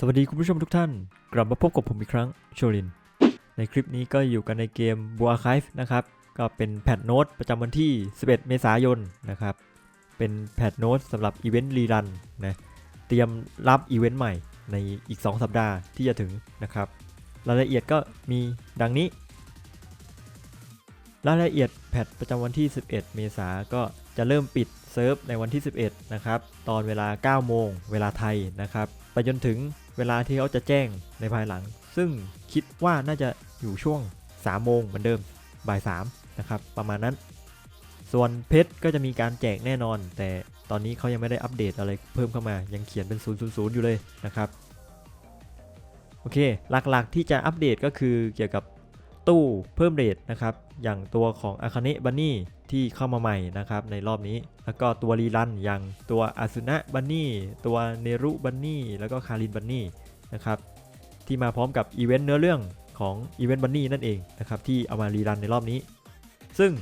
สวัสดีคุณผู้ชมทุกท่าน กลับมาพบกับผมอีกครั้งโชลิน ในคลิปนี้ก็อยู่กันในเกม b u a r c h i v e นะครับ ก็เป็นแพทโน้ตประจำวันที่ 11 เมษายนนะครับ เป็นแพทโน้ตสำหรับอีเวนต์รีรันนะเตรียมรับอีเวนต์ใหม่ในอีก 2 สัปดาห์ที่จะถึงนะครับ รายละเอียดก็มีดังนี้ รายละเอียดแพทประจำวันที่ 11 เมษาก็จะเริ่มปิดเซิร์ฟในวันที่ 11 นะครับ ตอนเวลา 9 โมง เวลาไทยนะครับ ไปจนถึง เวลาที่เขาจะแจ้งในภายหลัง ซึ่งคิดว่าน่าจะอยู่ช่วง3โมงเหมือนเดิมบ่าย3นะครับประมาณนั้น ส่วนเพชรก็จะมีการแจกแน่นอน แต่ตอนนี้เขายังไม่ได้อัปเดตอะไรเพิ่มเข้ามายังเขียนเป็น 000 อยู่เลยนะครับโอเค หลักๆที่จะอัปเดตก็คือเกี่ยวกับ ตู้เพิ่มเรทนะครับ อย่างตัวของอาคาเนะบันนี่ที่เข้ามาใหม่นะครับในรอบนี้ แล้วก็ตัวรีรันอย่างตัวอาซุนะบันนี่ตัวเนรุบันนี่แล้วก็คารินบันนี่นะครับที่มาพร้อมกับอีเวนต์เนื้อเรื่องของอีเวนต์บันนี่นั่นเองนะครับที่เอามารีรันในรอบนี้ ซึ่ง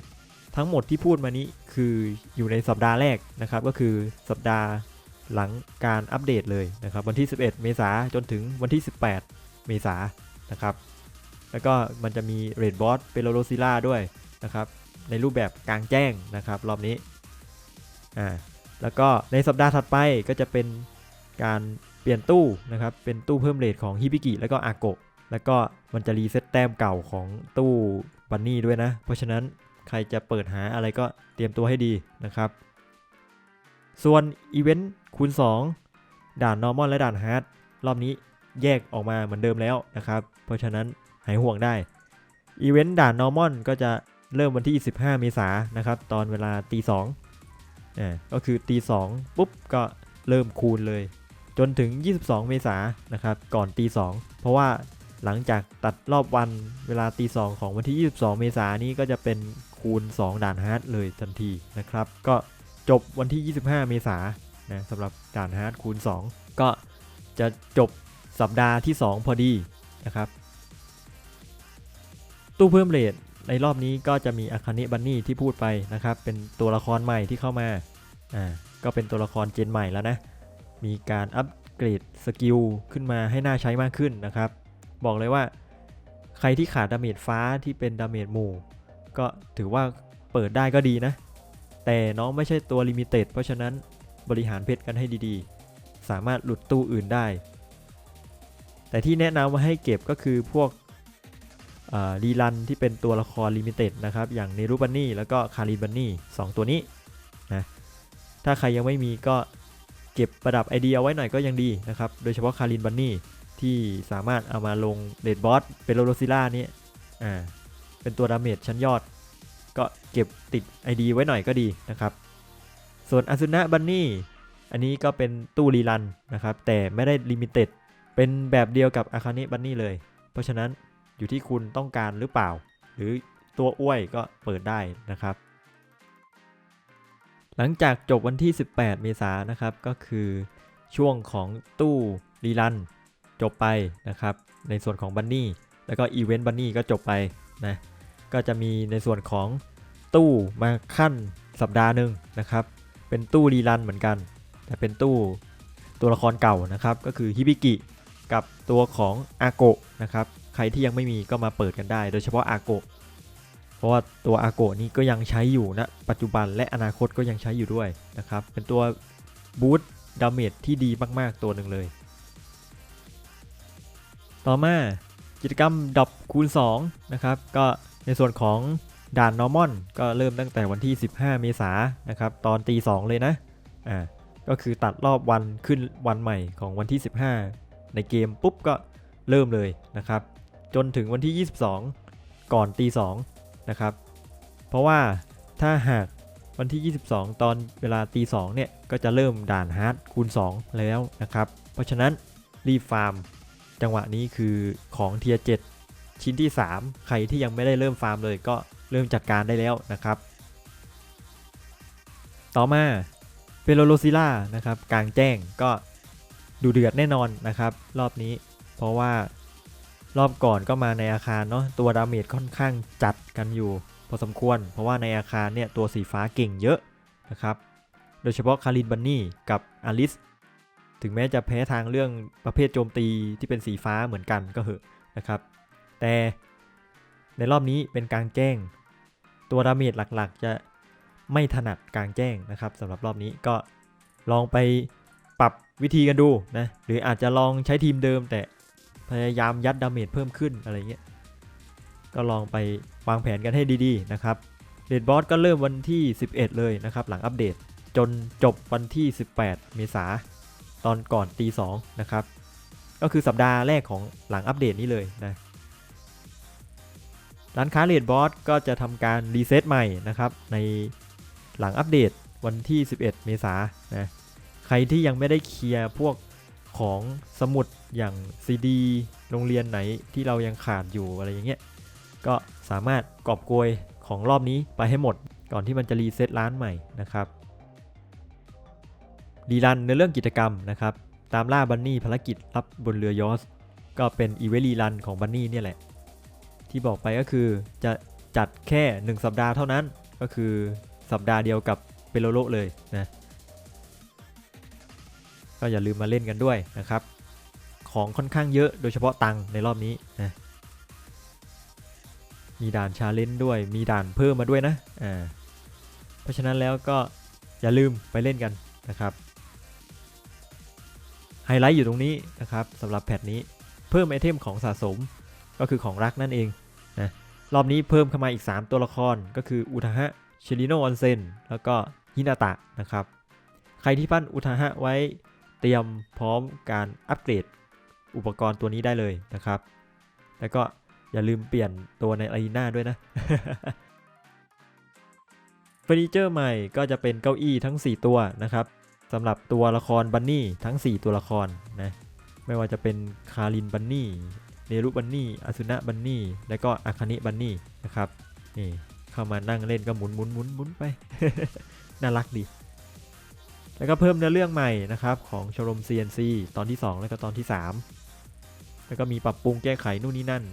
ทั้งหมดที่พูดมานี้คืออยู่ในสัปดาห์แรกนะครับ ก็คือสัปดาห์หลังการอัปเดตเลยนะครับ วันที่ 11 เมษาจนถึงวันที่ 18 เมษานะครับ แล้วก็มันจะมีเรดบอสเปโลโรซิล่าด้วยนะครับ ในรูปแบบกลางแจ้งนะครับรอบนี้อ่าแล้วก็ในสัปดาห์ถัดไปก็จะเป็นการเปลี่ยนตู้นะครับ เป็นตู้เพิ่มเรทของฮิบิกิแล้วก็อาโกะแล้วก็มันจะรีเซ็ตแต้มเก่าของตู้บันนี่ด้วยนะ เพราะฉะนั้นใครจะเปิดหาอะไรก็เตรียมตัวให้ดีนะครับ ส่วนอีเวนต์คูณ 2 ด่าน normal และด่าน hard รอบนี้แยกออกมาเหมือนเดิมแล้วนะครับ เพราะฉะนั้น หายห่วงได้ อีเวนต์ด่าน normal ก็จะเริ่มวันที่15เมษายนนะครับ ตอนเวลาตีสองอ่าก็คือตีสองปุ๊บก็เริ่มคูณเลย จนถึง 22 เมษายนนะครับ ก่อนตีสองเพราะว่าหลังจากตัดรอบวันเวลาตีสองของวันที่ 22 เมษายนนี้ก็จะเป็นคูณ 2 ด่านฮาร์ดเลยทันทีนะครับ ก็จบวันที่ 25 เมษายนนะสำหรับด่านฮาร์ดคูณ 2 ก็จะจบสัปดาห์ที่ 2 พอดีนะครับ ตู้เพิ่มเรทในรอบนี้ก็จะมีอาคาเนะบันนี่ที่พูดไปนะครับ เป็นตัวละครใหม่ที่เข้ามา อ่า ก็เป็นตัวละครเจนใหม่แล้วนะ มีการอัปเกรดสกิลขึ้นมาให้น่าใช้มากขึ้นนะครับ บอกเลยว่า ใครที่ขาดดาเมจฟ้าที่เป็นดาเมจหมู่ ก็ถือว่าเปิดได้ก็ดีนะ แต่น้องไม่ใช่ตัวลิมิเต็ดเพราะฉะนั้นบริหารเพชรกันให้ดีๆ สามารถหลุดตู้อื่นได้ แต่ที่แนะนำว่าให้เก็บก็คือพวก รีรันที่เป็นตัวละครลิมิเต็ดนะครับ อย่างเนรุบันนี่แล้วก็คาริบันนี่สตัวนี้นะถ้าใครยังไม่มีก็เก็บประดับไอเดียไว้หน่อยก็ยังดีนะครับ โดยเฉพาะคารินบันนี่ที่สามารถเอามาลงเดดบอสเป็นโรโรซิล่านี้อ่าเป็นตัวดาเมจชั้นยอด ก็เก็บติด ID ไว้หน่อยก็ดีนะครับ ส่วนอาซุนะบันนี่อันนี้ก็เป็นตู้รีรันนะครับ แต่ไม่ได้ลิมิเต็ดเป็นแบบเดียวกับอาคาเนะบันนี่เลย เพราะฉะนั้น อยู่ที่คุณต้องการหรือเปล่า หรือตัวอ้วยก็เปิดได้นะครับ หลังจากจบวันที่ 18 เมษายนนะครับก็คือช่วงของตู้รีรันจบไปนะครับ ในส่วนของบันนี่แล้วก็อีเวนต์บันนี่ก็จบไปนะก็จะมีในส่วนของตู้มาขั้นสัปดาห์หนึ่งนะครับ เป็นตู้รีรันเหมือนกัน แต่เป็นตู้ตัวละครเก่านะครับ ก็คือฮิบิกิกับตัวของอาโกะนะครับ ใครที่ยังไม่มีก็มาเปิดกันได้ โดยเฉพาะอาโกะเพราะว่าตัวอาโกะนี้ก็ยังใช้อยู่นะปัจจุบันและอนาคตก็ยังใช้อยู่ด้วยนะครับ เป็นตัวบูตดาเมจที่ดีมาก ๆ ตัวหนึ่งเลย ต่อมากิจกรรมดับคูณ2นะครับก็ในส่วนของด่านนอร์มอนก็เริ่มตั้งแต่วันที่ 15 เมษายนนะครับตอนตี2เลยนะอ่าก็คือตัดรอบวันขึ้นวันใหม่ของวันที่ 15 ในเกมปุ๊บก็เริ่มเลยนะครับ จนถึงวันที่ 22 ก่อนตี2นะครับ เพราะว่าถ้าหากวันที่ 22 ตอนเวลาตี2เนี่ย ก็จะเริ่มด่านฮาร์ดคูณ 2 แล้วนะครับ เพราะฉะนั้นรีฟาร์ม จังหวะนี้คือของเทียร์7ชิ้นที่ 3 ใครที่ยังไม่ได้เริ่มฟาร์มเลยก็เริ่มจัดการได้แล้วนะครับ ต่อมาเปโลโลซิล่านะครับกลางแจ้งก็ดูเดือดแน่นอนนะครับ รอบนี้ เพราะว่า รอบก่อนก็มาในอาคารเนาะตัวดาเมจค่อนข้างจัดกันอยู่ พอสมควร เพราะว่าในอาคารเนี่ยตัวสีฟ้าเก่งเยอะนะครับโดยเฉพาะคารินบันนี่กับอลิสถึงแม้จะแพ้ทางเรื่องประเภทโจมตีที่เป็นสีฟ้าเหมือนกันก็เหอะนะครับ แต่ในรอบนี้เป็นกลางแจ้ง ตัวดาเมจหลักๆ จะไม่ถนัดกลางแจ้งนะครับสำหรับรอบนี้ก็ลองไปปรับวิธีกันดูนะหรืออาจจะลองใช้ทีมเดิมแต่ พยายามยัดดาเมจเพิ่มขึ้นอะไรเงี้ยก็ลองไปวางแผนกันให้ดีๆนะครับเดดบอสก็เริ่มวันที่ 11 เลยนะครับ หลังอัปเดตจนจบวันที่ 18 เมษาตอนก่อนตี2นะครับ ก็คือสัปดาห์แรกของหลังอัปเดตนี้เลยนะร้านค้าเลดบอสก็จะทำการรีเซ็ตใหม่นะครับ ในหลังอัปเดตวันที่ 11 เมษายนนะใครที่ยังไม่ได้เคลียร์พวก ของสมุดอย่างซีดีโรงเรียนไหนที่เรายังขาดอยู่อะไรอย่างเงี้ยก็สามารถกอบโกยของรอบนี้ไปให้หมด ก่อนที่มันจะรีเซ็ตร้านใหม่นะครับรีรันในเรื่องกิจกรรมนะครับ ตามล่าบันนี่ภารกิจรับบนเรือยอสก็เป็นอีเวนต์รีรันของบันนี่เนี่ยแหละ ที่บอกไปก็คือจะจัดแค่ 1 สัปดาห์เท่านั้นก็คือสัปดาห์เดียวกับเปโลโลเลยนะ ก็อย่าลืมมาเล่นกันด้วยนะครับ ของค่อนข้างเยอะโดยเฉพาะตังในรอบนี้นะมีด่านชาเลนจ์ด้วยมีด่านเพิ่มมาด้วยนะอ่าเพราะฉะนั้นแล้วก็อย่าลืมไปเล่นกันนะครับไฮไลท์อยู่ตรงนี้นะครับสำหรับแพทนี้เพิ่มไอเทมของสะสมก็คือของรักนั่นเองนะรอบนี้เพิ่มเข้ามาอีก 3 ตัวละครก็คืออุทาฮะชิริโนออนเซนแล้วก็ฮินาตะนะครับ ใครที่ปั้นอุทาฮะไว้ เตรียมพร้อมการอัปเกรดอุปกรณ์ตัวนี้ได้เลยนะครับ แล้วก็อย่าลืมเปลี่ยนตัวในอารีนาด้วยนะเฟอร์นิเจอร์ใหม่ก็จะเป็นเก้าอี้ทั้ง 4 ตัวนะครับสำหรับตัวละครบันนี่ทั้ง 4 ตัวละครนะไม่ว่าจะเป็นคารินบันนี่เนรุบันนี่อาซุนะบันนี่และก็อาคานิบันนี่นะครับนี่เข้ามานั่งเล่นก็หมุนหมุนหมุนหมุนไป น่ารักดี แล้วก็เพิ่มเนื้อเรื่องใหม่นะครับของชมรม CNC ตอนที่ 2 แล้วก็ตอนที่ 3 แล้วก็มีปรับปรุงแก้ไขนู่นนี่นั่น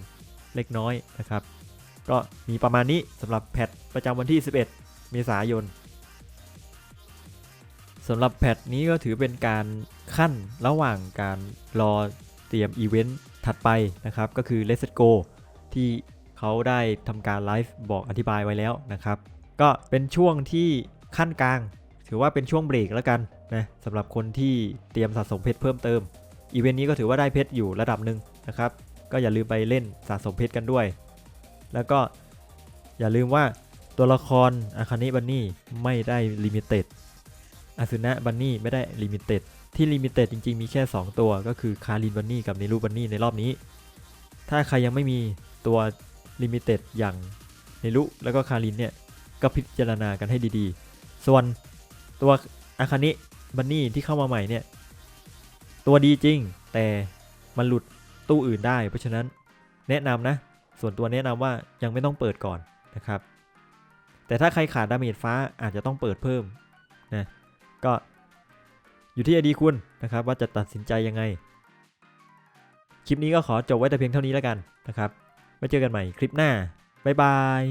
เล็กน้อยนะครับ ก็มีประมาณนี้สำหรับแพทประจำวันที่ 11 เมษายนสำหรับแพทนี้ก็ถือเป็นการขั้นระหว่างการรอเตรียมอีเวนต์ถัดไปนะครับ ก็คือ Let's Go ที่เขาได้ทำการไลฟ์บอกอธิบายไว้แล้วนะครับ ก็เป็นช่วงที่ขั้นกลาง ถือว่าเป็นช่วงเบรกแล้วกันนะสำหรับคนที่เตรียมสะสมเพชรเพิ่มเติม อีเวนต์นี้ก็ถือว่าได้เพชรอยู่ระดับหนึ่งนะครับ ก็อย่าลืมไปเล่นสะสมเพชรกันด้วย แล้วก็อย่าลืมว่าตัวละครอาคานิบันนี่ไม่ได้ลิมิเต็ดอาซุนะบันนี่ไม่ได้ลิมิเต็ดที่ลิมิเต็ดจริงๆมีแค่ 2 ตัวก็คือคารินบันนี่กับเนรูบันนี่ในรอบนี้ ถ้าใครยังไม่มีตัวลิมิเต็ดอย่างเนรุแล้วก็คารินเนี่ยก็พิจารณากันให้ดีๆ ส่วน ตัวอาคานิบันนี่ที่เข้ามาใหม่เนี่ย ตัวดีจริงแต่มันหลุดตู้อื่นได้ เพราะฉะนั้นแนะนำนะ ส่วนตัวแนะนำว่ายังไม่ต้องเปิดก่อนนะครับ แต่ถ้าใครขาดดาเมจฟ้าอาจจะต้องเปิดเพิ่มนะก็อยู่ที่ไอดีคุณนะครับ ว่าจะตัดสินใจยังไง คลิปนี้ก็ขอจบไว้แต่เพียงเท่านี้แล้วกันนะครับไว้เจอกันใหม่คลิปหน้า บ๊ายบาย